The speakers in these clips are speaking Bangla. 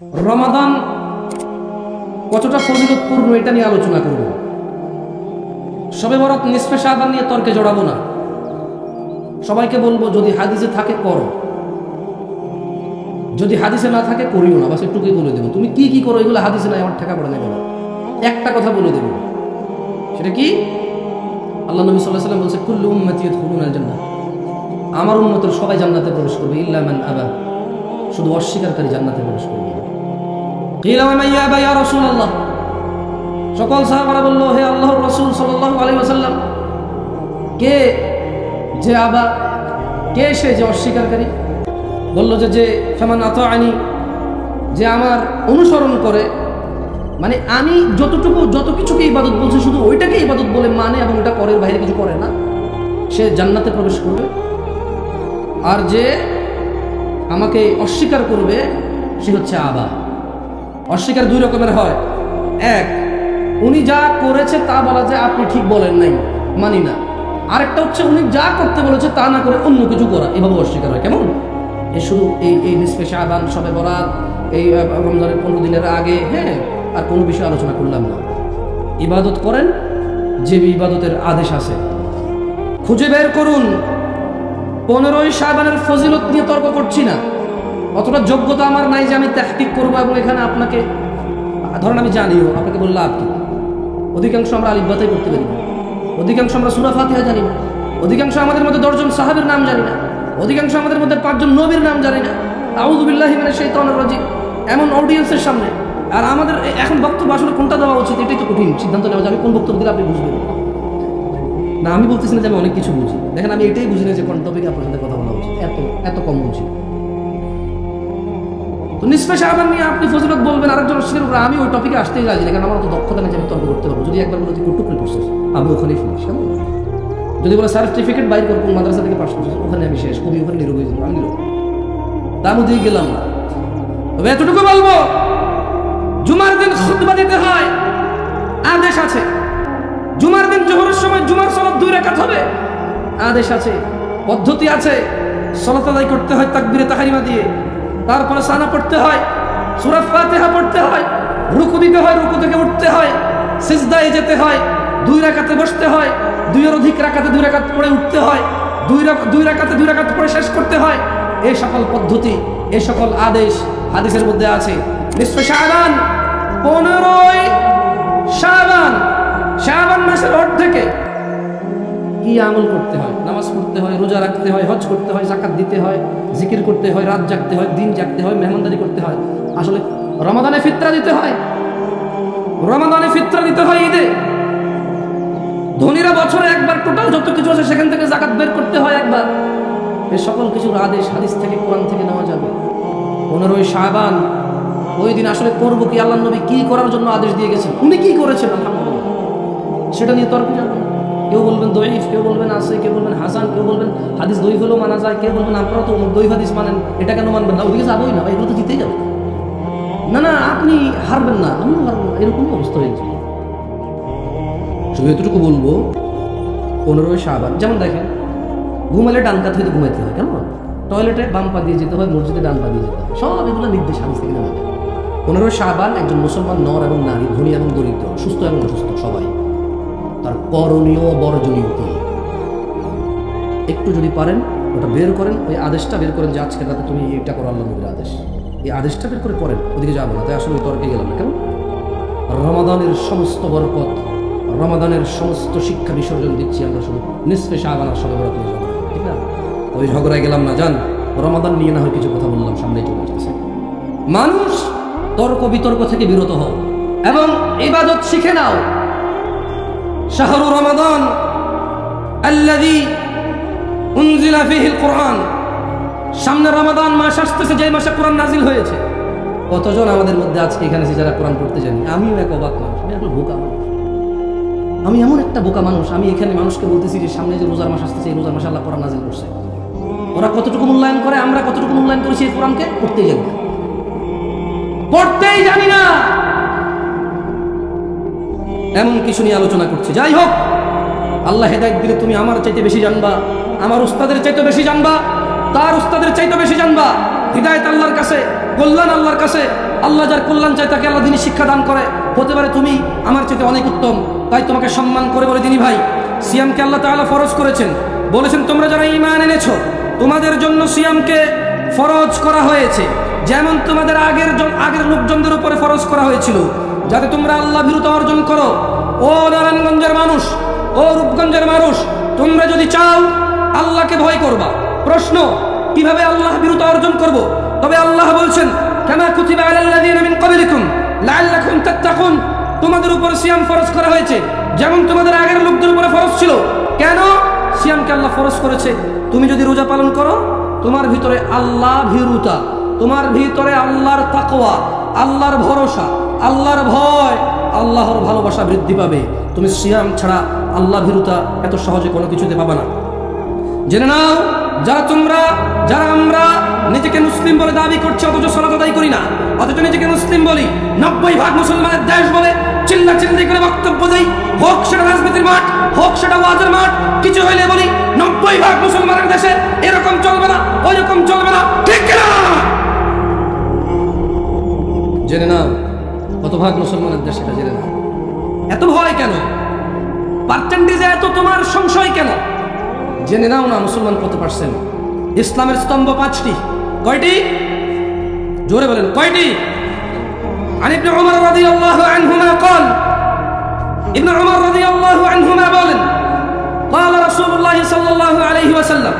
রমাদান কতটা ফজিলতপূর্ণ এটা নিয়ে আলোচনা করব? সবে বরাত নিসফে শাহবান নিয়ে তর্কে জড়াবো না। সবাইকে বলব, যদি হাদিসে থাকে করো যদি হাদিসে না থাকে করিও না। বাস একটুকুই বলে দেবো। তুমি কি কি করো, এগুলো হাদিসে নাই, আমার ঠেকা পড়া নেবে না। একটা কথা বলে দেবো। সেটা কি? আল্লাহ নবী সাল্লাহ সাল্লাম বলছে, কুল্লু উম্মতি আল আমার উম্মতের সবাই জান্নাতে প্রবেশ করবে, ইল্লা মান আবা। শুধু অস্বীকারী জান্নাতে প্রবেশ করবে। সকল সাহাবারা বলল, হে আল্লাহর রাসূল সাল্লাল্লাহু আলাইহি ওয়াসাল্লাম, কে যে আবা, কে সে যে অস্বীকারী? বলল যে যে ফেমান আনি যে আমার অনুসরণ করে মানে আমি যতটুকু, যত কিছুকে ইবাদত বলছি, শুধু ওইটাকে ইবাদত বলে মানে এবং ওটা করে বাইরে কিছু করে না, সে জান্নাতে প্রবেশ করবে। আর যে আমাকে অস্বীকার করবে, সে হচ্ছে আবা। অস্বীকার দুই রকমের হয়। এক, উনি যা করেছে তা বলা যায় আপনি ঠিক বলেন নাই, মানি না। আরেকটা হচ্ছে উনি যা করতে বলেছে তা না করে অন্য কিছু করা, এভাবে অস্বীকার হয়। কেমন? এই শুধু এই এই নিষ্পে শাহবান সবে বরাত, এই রমজানের পনেরো দিনের আগে হ্যাঁ আর কোনো বিষয়ে আলোচনা করলাম না। ইবাদত করেন, যে ইবাদতের আদেশ আছে। খুঁজে বের করুন পনেরোই শাহবানের ফজিলত নিয়ে তর্ক করছি না। অতটা যোগ্যতা আমার নাই যে আমি ত্যাগটিক করব এবং এখানে আপনাকে, ধরেন আমি জানিও আপনাকে বললাম কি? অধিকাংশ আমরা আলিবাতাই করতে পারি না। অধিকাংশ আমরা সুরা ফাতিহা জানি না। অধিকাংশ আমাদের মধ্যে দশজন সাহাবের নাম জানি না। অধিকাংশ আমাদের মধ্যে পাঁচজন নবীর নাম জানি না। আউদুবিল্লাহি মানে সেই তনের রাজি এমন অডিয়েন্সের সামনে। আর আমাদের এখন বক্তব্য আসলে কোনটা দেওয়া উচিত, এটাই তো কঠিন সিদ্ধান্ত নেওয়া যাবে কোন বক্তব্য দিলে আপনি বুঝবেন। না, আমি বলতেছি না যে আমি অনেক কিছু বুঝি। দেখেন, আমি এটাই বুঝি না যে কোন টপিকে আপনার সাথে কথা বলা উচিত। এত এত কম বুঝি। তো নিষ্পেষ আবার নিয়ে আপনি ফজিলত বলবেন, আরেকজন অস্বীকার করে আমি ওই টপিকে আসতেই রাজি না আমার তো দক্ষতা নেই যে আমি তর্ক করতে পারব। যদি একবার বলে তুই টুকরে করছিস আমি ওখানেই ফিনিস কেমন? যদি বলে সার্টিফিকেট বাইর করব মাদ্রাসা থেকে পাস করছিস ওখানে আমি শেষ, কবি ওখানে নিরোগ হয়ে যাব আমি তার মধ্যেই গেলাম। তবে এতটুকু বলব, জুমার দিন খুতবা দিতে হয়। আদেশ আছে। জুমার দিন জোহরের সময় জুমার রাকাত হবে। আদেশ আছে, পদ্ধতি আছে। সলাত আদায় করতে হয় তাকবিরে তাহারিমা দিয়ে। তারপরে সানা পড়তে হয়, সূরা ফাতিহা পড়তে হয়, রুকু দিতে হয়, রুকু থেকে উঠতে হয়, সিজদায় যেতে হয়, দুই রাকাতে বসতে হয়, দুইয়ের অধিক রাকাতে দুই রাকাত পড়ে উঠতে হয়, দুই দুই রাকাতে দুই রাকাত পড়ে শেষ করতে হয়। এই সকল পদ্ধতি এই সকল আদেশ হাদিসের মধ্যে আছে। নিশ্চয় পনেরোই শাহবান শাহবান মাসের অর্ধেকে কি আমল করতে হয়, নামাজ পড়তে হয়, রোজা রাখতে হয়, হজ করতে হয় জাকাত দিতে হয়, জিকির করতে হয়, রাত জাগতে হয়, দিন জাগতে হয়, মেহমানদারি করতে হয়। আসলে রমাদানে ফিতরা দিতে হয়। রমাদানে ফিতরা দিতে হয় ঈদে। ধনীরা বছরে একবার টোটাল যত কিছু আছে সেখান থেকে জাকাত বের করতে হয় একবার। এই সকল কিছুর আদেশ, হাদিস থেকে, কোরআন থেকে নেওয়া যাবে। পনেরোই শাহবান ওই দিন আসলে করব কি? আল্লাহ নবী কি করার জন্য আদেশ দিয়ে গেছেন? উনি কি করেছেন? আলহামদুলিল্লাহ। সেটা নিয়ে তর্ক যাবে। কেউ বলবেন দইফ কেউ বলবেন আসে কেউ বলবেন হাসান, কেউ বলবেন হাদিস দইফ হলেও মানা যায়, কেউ বলবেন আপনারা তো দইফ হাদিস মানেন, এটা কেন মানবেন না? ওদিকে যাবোই না এগুলো তো জিতেই যাবে না না, আপনি হারবেন না, আমিও হারবো এরকমই অবস্থা হয়েছে শুধু এতটুকু বলব, পনেরোই শাহবান যেমন দেখেন ঘুমালে ডান কাত হইতে ঘুমাইতে হয়, কেমন? টয়লেটে বাম পা দিয়ে যেতে হয়, মসজিদে ডান পা দিয়ে যেতে হয়, সব এগুলো নির্দেশ হাদিস থেকে নেওয়া পনেরোই শাহবান একজন মুসলমান নর এবং নারী, ধনী এবং দরিদ্র, সুস্থ এবং অসুস্থ, সবাই। তার করণীয় বর্জনীয় কি? একটু যদি পারেন, ওটা বের করেন, ওই আদেশটা বের করেন যে আজকে রাতে তুমি এটা করো আল্লাহ নবীর আদেশ। এই আদেশটা বের করে করেন ওদিকে যাব না, তাই আসলে তর্কে গেলাম না কেমন রমাদানের সমস্ত বরকত, রমাদানের সমস্ত শিক্ষা বিসর্জন দিচ্ছি আমরা শুধু নিঃস্পে শাহবানার সঙ্গে বরকত নিয়ে ঠিক না? ওই ঝগড়ায় গেলাম না জান রমাদান নিয়ে না হয় কিছু কথা বললাম সামনে চলে আসতেছে। মানুষ তর্ক বিতর্ক থেকে বিরত হও, এবং ইবাদত শিখে নাও শাহরু রমাদান আল্লাযী উনজিলা ফীহিল কোরআন সামনে রমাদান মাস আসতেছে যে মাসে কোরআন নাজিল হয়েছে। কতজন আমাদের মধ্যে আজকে এখানে যারা কোরআন পড়তে জানি? আমিও এক অবাক মানুষ, আমি একটা বোকা মানুষ। আমি এমন একটা বোকা মানুষ, আমি এখানে মানুষকে বলতেছি যে সামনে যে রোজার মাস আসতেছে, এই রোজার মাসে আল্লাহ কোরআন নাজিল করছে। ওরা কতটুকু মূল্যায়ন করে, আমরা কতটুকু মূল্যায়ন করেছি এই কোরআনকে? পড়তেই জানি না। পড়তেই জানি না। এমন কিছু নিয়ে আলোচনা করছে। যাই হোক, আল্লাহ হেদায়ত দিলে তুমি আমার চাইতে বেশি জানবা, আমার উস্তাদের চাইতে বেশি জানবা, তার উস্তাদের চাইতে বেশি জানবা। হৃদায়ত আল্লাহর কাছে, কল্যাণ আল্লাহর কাছে, আল্লাহ যার কল্যাণ চায় তাকে আল্লাহ দিনী শিক্ষা দান করে। হতে পারে তুমি আমার চাইতে অনেক উত্তম, তাই তোমাকে সম্মান করে বলে দিনী ভাই, সিয়ামকে আল্লাহ তাআলা ফরজ করেছেন। বলেছেন, তোমরা যারা ঈমান এনেছ, তোমাদের জন্য সিয়ামকে ফরজ করা হয়েছে। যেমন তোমাদের আগের আগের লোকজনদের উপরে ফরজ করা হয়েছিল যাতে তোমরা আল্লাহ ভীরুতা অর্জন করো। ও নারায়ণগঞ্জের মানুষ, ও রূপগঞ্জের মানুষ, তোমরা যদি চাও আল্লাহকে ভয় করবা। প্রশ্ন, কীভাবে আল্লাহ বিরুদ্ধ অর্জন করব? তবে আল্লাহ বলছেন, কামা কুতিবা আলাল্লাযীনা মিন ক্বাবলিকুম, লাআল্লাকুম তাত্তাকুন। তোমাদের উপর সিয়াম ফরজ করা হয়েছে, যেমন তোমাদের আগের লোকদের উপরে ফরজ ছিল। কেন? সিয়ামকে আল্লাহ ফরজ করেছে। তুমি যদি রোজা পালন করো, তোমার ভিতরে আল্লাহ ভীরুতা, তোমার ভিতরে আল্লাহর তাকোয়া আল্লাহর ভরসা। আল্লাহর ভয়, আল্লাহর ভালোবাসা বৃদ্ধি পাবে। তুমি সিয়াম ছাড়া আল্লাহ ভীরুতা এত সহজে কোনো কিছুতে পাবে না। জেনে নাও, যারা তোমরা, যারা আমরা নিজেকে মুসলিম বলে দাবি করছি, অথচ সলাত আদায় করি না, অথচ নিজেকে মুসলিম বলি, নব্বই ভাগ মুসলমানের দেশ বলে চিল্লা চিল্লি করে বক্তব্য দেই, হোক সেটা রাজনীতির মাঠ, হোক সেটা ওয়াজের মাঠ, কিছু হইলে বলি, নব্বই কত ভাগ মুসলমানের দেশ সেটা জেনে নাও এত ভয় কেন পার্সেন্টেজে এত তোমার সংশয় কেন জেনে নাও না মুসলমান কত পার্সেন্ট ইসলামের স্তম্ভ পাঁচটি কয়টি জোরে বলেন কয়টি عن ابن عمر رضي الله عنهما قال ابن عمر رضي الله عنهما বলেন قال رسول الله صلى الله عليه وسلم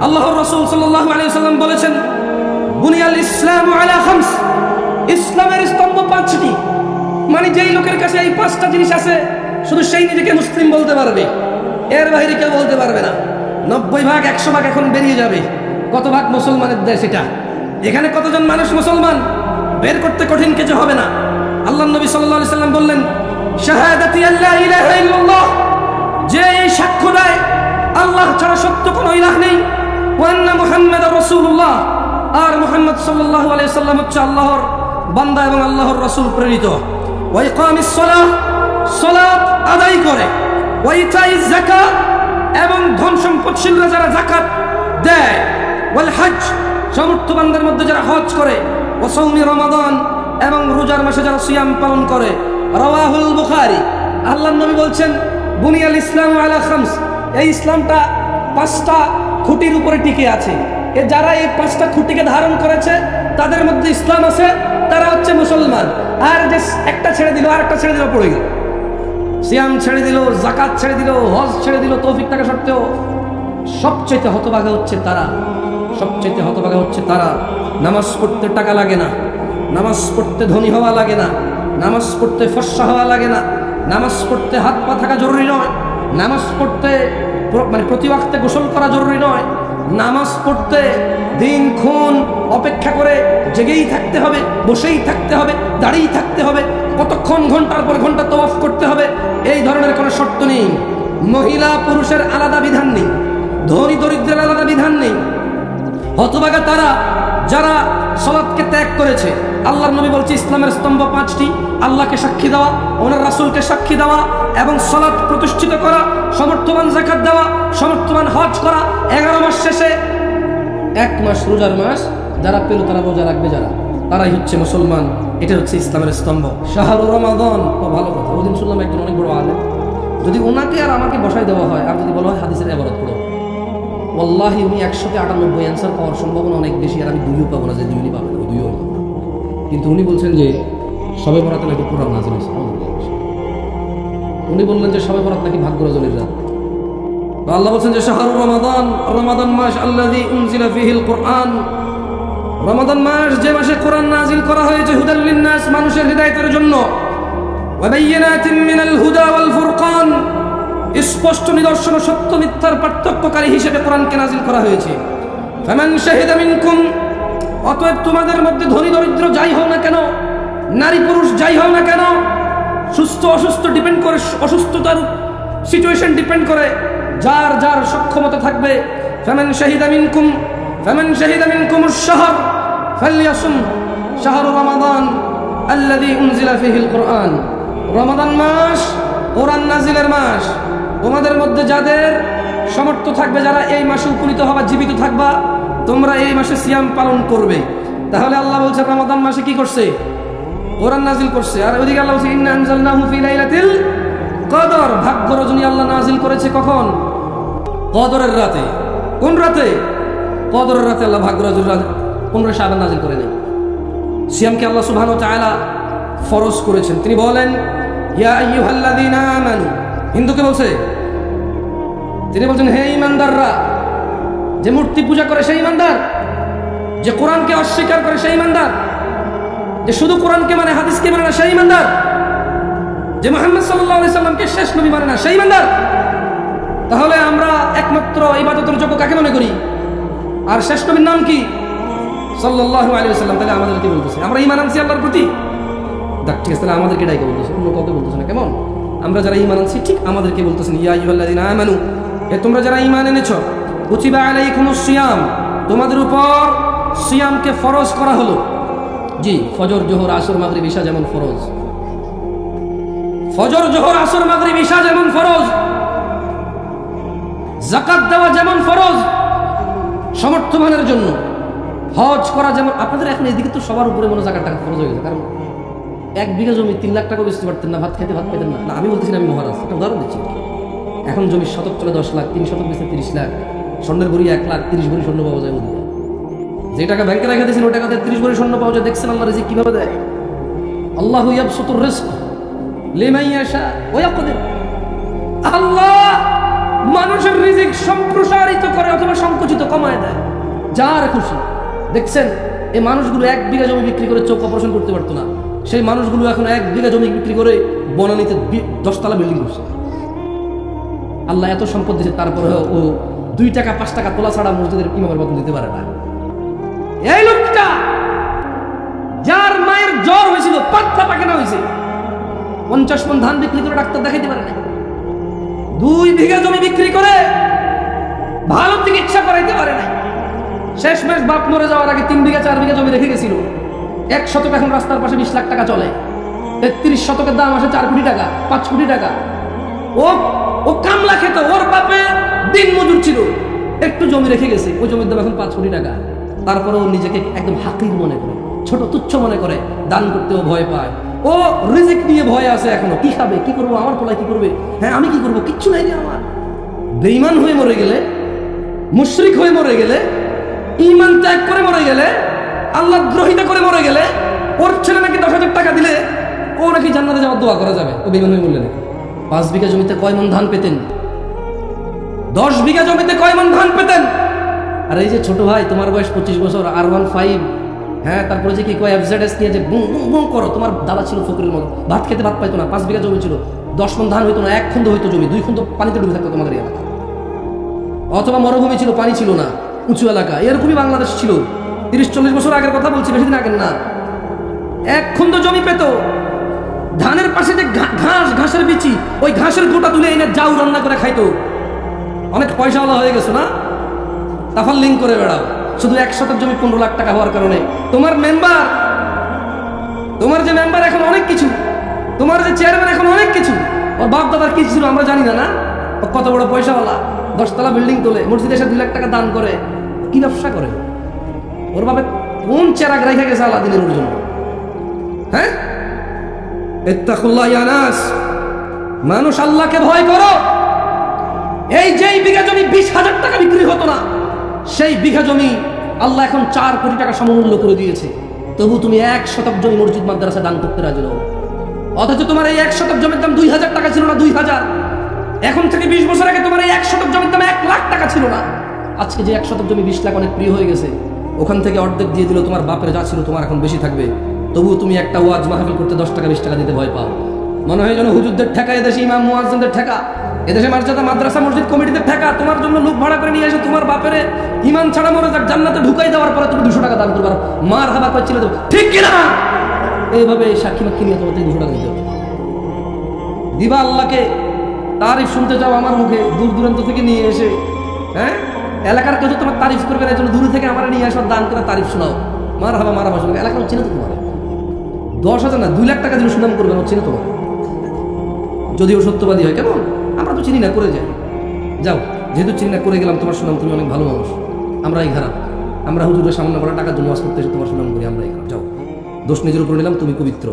আল্লাহর রাসূল সাল্লাল্লাহু আলাইহি ওয়াসাল্লাম বলেছেন বুনিয়াল ইসলামু আলা খামস ইসলামের স্তম্ভ পাঁচটি। মানে যেই লোকের কাছে এই পাঁচটা জিনিস আছে, শুধু সেই নিজেকে মুসলিম বলতে পারবে। এর বাহিরে কেউ বলতে পারবে না। নব্বই ভাগ, একশো ভাগ এখন বেরিয়ে যাবে। কত ভাগ মুসলমানের দেশ এটা? এখানে কতজন মানুষ মুসলমান? বের করতে কঠিন কিছু হবে না। আল্লাহ নবী সাল্লাল্লাহু সাল্লাম বললেন যে এই সাক্ষ্য দেয়, আল্লাহ ছাড়া সত্য কোনো ইলাহ নেই। ওয়ান্না রাসূলুল্লাহ। আর মুহাম্মদ সাল্লাল্লাহু আলাইহি সাল্লাম হচ্ছে আল্লাহর বান্দা এবং আল্লাহর রাসূল প্রেরিত। সালাত আদায় করে। যাকাত এবং ধন সম্পদশীলরা যারা যাকাত দেয়। ওয়াল হজ সমর্থবানদের মধ্যে যারা হজ করে। ও সৌমি রমাদান এবং রোজার মাসে যারা সিয়াম পালন করে। রাওয়াহুল বুখারী আল্লাহ নবী বলছেন, বুনিয়াল ইসলাম আলা খামস। এই ইসলামটা পাঁচটা খুঁটির উপরে টিকে আছে। এ যারা এই পাঁচটা খুঁটিকে ধারণ করেছে, তাদের মধ্যে ইসলাম আছে তারা হচ্ছে মুসলমান। আর যে একটা ছেড়ে দিল আর একটা ছেড়ে দিল, পড়ে গেল। সিয়াম ছেড়ে দিল জাকাত ছেড়ে দিল, হজ ছেড়ে দিল, তৌফিক থাকা সত্ত্বেও সবচেয়ে হতভাগা হচ্ছে তারা। সবচেয়ে হতভাগা হচ্ছে তারা। নামাজ পড়তে টাকা লাগে না। নামাজ পড়তে ধনী হওয়া লাগে না। নামাজ পড়তে ফর্সা হওয়া লাগে না। নামাজ পড়তে হাত পা থাকা জরুরি নয়। নামাজ পড়তে মানে প্রতি গোসল করা জরুরি নয়। নামাজ পড়তে দিন খুন, অপেক্ষা করে জেগেই থাকতে হবে, বসেই থাকতে হবে দাঁড়িয়েই থাকতে হবে, কতক্ষণ ঘণ্টার পর ঘণ্টা তওয়াফ করতে হবে, এই ধরনের কোনো শর্ত নেই। মহিলা পুরুষের আলাদা বিধান নেই, ধনী দরিদ্রের আলাদা বিধান নেই। হতভাগা তারা, যারা সলাৎকে ত্যাগ করেছে। আল্লাহর নবী বলছে, ইসলামের স্তম্ভ পাঁচটি। আল্লাহকে সাক্ষী দেওয়া, ওনার রাসুলকে সাক্ষী দেওয়া এবং সলাৎ প্রতিষ্ঠিত করা সমর্থবান জাকাত দেওয়া সমর্থবান হজ করা, এগারো মাস শেষে এক মাস রোজার মাস যারা পেল তারা রোজা রাখবে যারা? তারাই হচ্ছে মুসলমান। এটা হচ্ছে ইসলামের স্তম্ভ। শাহরু রমাদন। ভালো কথা। ওদিন শুনলাম একজন অনেক বড় আলেম। যদি ওনাকে আর আমাকে বসাই দেওয়া হয়, আর যদি বলা হয় হাদিসের এবারত পড়ো। ওল্লাহি উনি একশোতে আটানব্বই অ্যান্সার পাওয়ার সম্ভাবনা অনেক বেশি, আর আমি দুইও পাবো না, যে দুইনি পাবেন ওই দুইও। কিন্তু উনি বলছেন যে, সবে বরাতে নাকি কোরআন নাজিল হয়েছে। উনি বললেন যে, সবে বরাত নাকি ভাগ্য রজনীর রাত। আল্লাহ বলছেন যে, শাহরুর রমাদান রমাদান মাস আল্লাহ উনজিলা ফিহিল কোরআন। রমাদান মাস যে মাসে কোরআন নাজিল করা হয়েছে হুদাল লিন্নাস, মানুষের হৃদায়তের জন্য। মিনাল হুদা ওয়াল ফুরকান। স্পষ্ট নিদর্শন সত্য মিথ্যার পার্থক্যকারী হিসেবে কোরআনকে নাজিল করা হয়েছে। ফামান শাহিদা মিনকুম, অতএব তোমাদের মধ্যে ধনী দরিদ্র যাই হও না কেন, নারী পুরুষ যাই হও না কেন, সুস্থ অসুস্থ ডিপেন্ড করে, অসুস্থতার সিচুয়েশন ডিপেন্ড করে, যার যার সক্ষমতা থাকবে, ফামান শাহিদা মিনকুম, ফামান শাহিদা মিনকুম আশ-শাহর ফালইয়াসুম শাহর রমাদান আল্লাযী উনজিলা ফিহিল কোরআন। রমাদান মাস কোরআন নাজিলের মাস। তোমাদের মধ্যে যাদের সমর্থ থাকবে, যারা এই মাসে উপনীত হবা, জীবিত থাকবা, তোমরা এই মাসে সিয়াম পালন করবে। তাহলে আল্লাহ বলছে, রমাদান মাসে কি করছে? কোরআন নাজিল করছে। আর ওইদিকে আল্লাহ বলছে, ইন্না আনজালনাহু ফি লাইলাতিল কদর। ভাগ্য রজনী আল্লাহ নাজিল করেছে কখন? কদরের রাতে। কোন রাতে? কদরের রাতে আল্লাহ ভাগ্য রজনী পনেরো সাবান নাজিল করে নেই। সিয়ামকে আল্লাহ সুবহানাহু ওয়া তাআলা ফরজ করেছেন। তিনি বলেন, ইয়া আইয়ুহাল্লাযীনা আমানু হিন্দুকে বলছে, তিনি বলছেন, হে ইমানদাররা, যে মূর্তি পূজা করে সেই ইমানদার, যে কোরআনকে অস্বীকার করে সেই ইমানদার, যে শুধু কোরআনকে মানে হাদিসকে মানে না, সেই ইমানদার, যে মোহাম্মদ সাল্লাহ সাল্লামকে শেষ নবী মানে না, সেই ইমানদার, তাহলে আমরা একমাত্র ইবাদতের যোগ্য কাকে মনে করি? আর শেষ নবীর নাম কি? সাল্লাল্লাহু আলাইহি ওয়াসাল্লাম, তাহলে আমাদেরকে বলতেছে? আমরা ইমান আনছি আল্লাহর প্রতি? ঠিক আছে, তাহলে আমাদেরকে ডাইকে বলতেছে, অন্য কাউকে বলতেছে না, কেমন? আমরা যারা ইমান আনছি, ঠিক আমাদেরকে বলতেছেন, ইয়া তোমরা যারা ইমান এনেছ, কুতিবা আলাইকুমুস সিয়াম, তোমাদের উপর সিয়ামকে ফরজ করা হলো। জি, ফজর, জোহর, আসর, মাগরিব, ঈশা যেমন ফরজ। ফজর, জোহর, আসর, মাগরিব, ঈশা যেমন ফরজ। জাকাত দেওয়া যেমন ফরজ। সমর্থমানের জন্য হজ করা যেমন আপনাদের এখন এদিকে তো সবার উপরে মনে জাকাত টাকা খরচ হয়ে গেছে, কারণ এক বিঘা জমি তিন লাখ টাকা বেচতে পারতেন না, ভাত খেতে ভাত পেতেন না। আমি বলতেছি আমি মহারাজ, একটা উদাহরণ দিচ্ছি। এখন জমির শতক চলে দশ লাখ, তিন শতক বেচতে তিরিশ লাখ, স্বর্ণের ভরি এক লাখ, তিরিশ ভরি স্বর্ণ পাওয়া যায় ওদিকে যে টাকা ব্যাংকে রেখে দিয়েছেন, ওই টাকাতে তিরিশ ভরি স্বর্ণ পাওয়া যায়, দেখছেন আল্লাহ রিজিক কীভাবে দেয়? আল্লাহ ইয়াবসুতুর রিজক লিমান ইয়াশা ওয়া ইয়াকদির। আল্লাহ মানুষের রিজিক সম্প্রসারিত করে অথবা সংকুচিত কমায় দেয়। যার খুশি, দেখছেন, এই মানুষগুলো এক বিঘা জমি বিক্রি করে চোখ অপারেশন করতে পারতো না। সেই মানুষগুলো এখন এক বিঘা জমি বিক্রি করে বনানীতে দশতলা বিল্ডিং করছে। আল্লাহ এত সম্পদ দিয়েছে তারপরে ও দুই টাকা, পাঁচ টাকা তোলা ছাড়া মসজিদের ইমামের বেতন দিতে পারে না। এই লোকটা, যার মায়ের জ্বর হয়েছিল পাতলা পাখানা হয়েছে। পঞ্চাশ মন ধান বিক্রি করে ডাক্তার দেখাইতে পারে না দুই বিঘা জমি বিক্রি করে ভালো চিকিৎসা করাইতে পারে না শেষ মেশ বাপ মরে যাওয়ার আগে তিন বিঘা, চার বিঘা জমি রেখে গেছিল। এক শতক এখন রাস্তার পাশে বিশ লাখ টাকা চলে। তেত্রিশ শতকের দাম আসে চার কোটি টাকা, পাঁচ কোটি টাকা। ও ও কামলা খেত, ওর বাপে দিন মজুর ছিল। একটু জমি রেখে গেছে, ওই জমির দাম এখন পাঁচ কোটি টাকা। তারপরে ও নিজেকে একদম হাকির মনে করে, ছোট তুচ্ছ মনে করে, দান করতেও ভয় পায়। ও রিজিক নিয়ে ভয় আছে এখনও, কি খাবে, কি করব, আমার পোলায় কি করবে? হ্যাঁ আমি কি করব, কিচ্ছু নাই আমার। বেইমান হয়ে মরে গেলে, মুশরিক হয়ে মরে গেলে ইমান ত্যাগ করে মরে গেলে আল্লাহ দ্রোহিতা করে মরে গেলে, ওর ছেলে নাকি দশ হাজার টাকা দিলে, ও নাকি জান্নাতে যাওয়ার দোয়া করা যাবে। ও মরলে নাকি পাঁচ বিঘা জমিতে কয় মন ধান পেতেন? দশ বিঘা জমিতে কয় মন ধান পেতেন? আর এই যে ছোট ভাই, তোমার বয়স পঁচিশ বছর আর ওয়ান ফাইভ হ্যাঁ তারপরে যে কি কয় এফজেডএস নিয়ে যে বুম বুম বুম করো, তোমার দাদা ছিল ফকরের মতো, ভাত খেতে ভাত পাইতো না, পাঁচ বিঘা জমি ছিল, দশ মন ধান হইতো না, এক খুন্দ হইতো জমি, দুই খুন্দ পানিতে ডুবে থাকতো তোমাদের এলাকা। অথবা মরুভূমি ছিল, পানি ছিল না, উঁচু এলাকা, এরকমই বাংলাদেশ ছিল। তিরিশ চল্লিশ বছর আগের কথা বলছি, বেশি দিন আগের না। এক খুন্দ জমি পেত, ধানের পাশে যে ঘাস, ঘাসের বিচি, ওই ঘাসের গোটা তুলে এনে যাও রান্না করে খাইতো। অনেক পয়সাওয়ালা হয়ে গেছো না? তাফাল লিঙ্ক করে বেড়াও। শুধু এক জমি পনেরো লাখ টাকা হওয়ার কারণে। তোমার মেম্বার তোমার যে মেম্বার এখন অনেক কিছু, তোমার যে চেয়ারম্যান এখন অনেক কিছু, ওর বাপ দাদার কি ছিল আমরা জানি না না? কত বড় পয়সাওয়ালা, দশতলা বিল্ডিং তোলে, মসজিদে এসে দুই লাখ টাকা দান করে, কি ব্যবসা করে? ওর বাপে কোন চেরাগ রেখে গেছে আল্লাহ দিনের ওর জন্য। হ্যাঁ? ইত্তাকুল্লাহ ইয়া নাস মানুষ আল্লাহকে ভয় করো। এই যেই বিঘা জমি বিশ হাজার টাকা বিক্রি হতো না, সেই বিঘা জমি আল্লাহ এখন চার কোটি টাকা সমমূল্য করে দিয়েছে। তবু তুমি এক শতক জমি মসজিদ মাদ্রাসা দান করতে রাজি নও। অথচ তোমার এই এক শতক জমির দাম দুই হাজার টাকা ছিল না, দুই হাজার। এখন থেকে বিশ বছর আগে তোমার এই এক শতক জমির দাম এক লাখ টাকা ছিল না। আজকে যে এক শতক জমি বিশ লাখ অনেক প্রিয় হয়ে গেছে ওখান থেকে অর্ধেক দিয়ে দিল, তোমার বাপের যা ছিল তোমার এখন বেশি থাকবে। তবুও তুমি একটা ওয়াজ মাহফিল করতে দশ টাকা, বিশ টাকা দিতে ভয় পাও। মনে হয় যেন হুজুরদের ঠেকা, এদেশে ইমাম মুয়াজ্জিনদের ঠেকা, এদেশে মার্জাদা মাদ্রাসা মসজিদ কমিটিদের ঠেকা, তোমার জন্য লোক ভাড়া করে নিয়ে এসে তোমার বাপের ইমান ছাড়া মরে যাক, জান্নাতে ঢুকাই দেওয়ার পরে তুমি দুশো টাকা দান করবার মার হাবা করছিল ঠিক কিনা এইভাবে সাক্ষী মাক্ষী নিয়ে তোমার দুশো টাকা দিতে দিবা আল্লাহকে, তারিফ শুনতে যাও আমার মুখে, দূর দূরান্ত থেকে নিয়ে এসে হ্যাঁ? এলাকার কেউ তোমার তারিফ করবে না, এই জন্য দূর থেকে আমার নিয়ে আসো দান করে তারিফ শোনাও। মার হাবা, মারা ভাষণ এলাকা চিনে তো তোমার। দশ হাজার না, দুই লাখ টাকা দিলে সুনাম করবে না চিনে তোমার। যদিও সত্যবাদী হয়, কেমন? আমরা তো চিনি না, করে যাই। যাও, যেহেতু চিনি না, করে গেলাম, তোমার সুনাম, তুমি অনেক ভালো মানুষ। আমরাই খারাপ। আমরা হুজুরের সামনে করা টাকা জন্য করতে এসে তোমার সুনাম করি আমরা এখানে যাও, দোষ নিজের উপর নিলাম, তুমি পবিত্র।